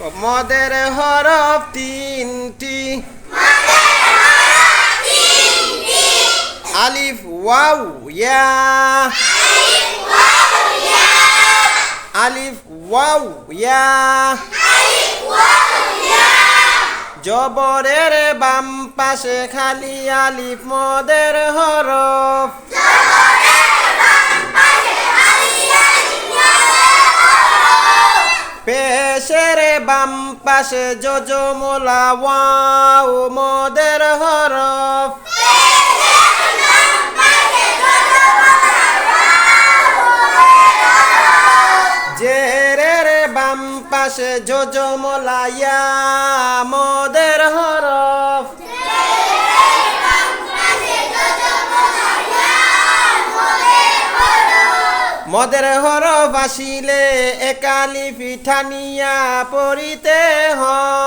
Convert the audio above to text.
মদের হরফ তিনটি। আলিফ ওয়াও, ইয়া। আলিফ ওয়াও, ইয়া। জবরের বাম পাশে খালি আলিফ, মদের হরফ। পেশের বাম পাশে যোজমোলা ওয়াও মদের হরফ। জেরের বাম পাশে যোজমোলা ইয়া মদের হরফ মদের হরফ আসিলে একালি পিঠানিয়া পড়িতে হয়।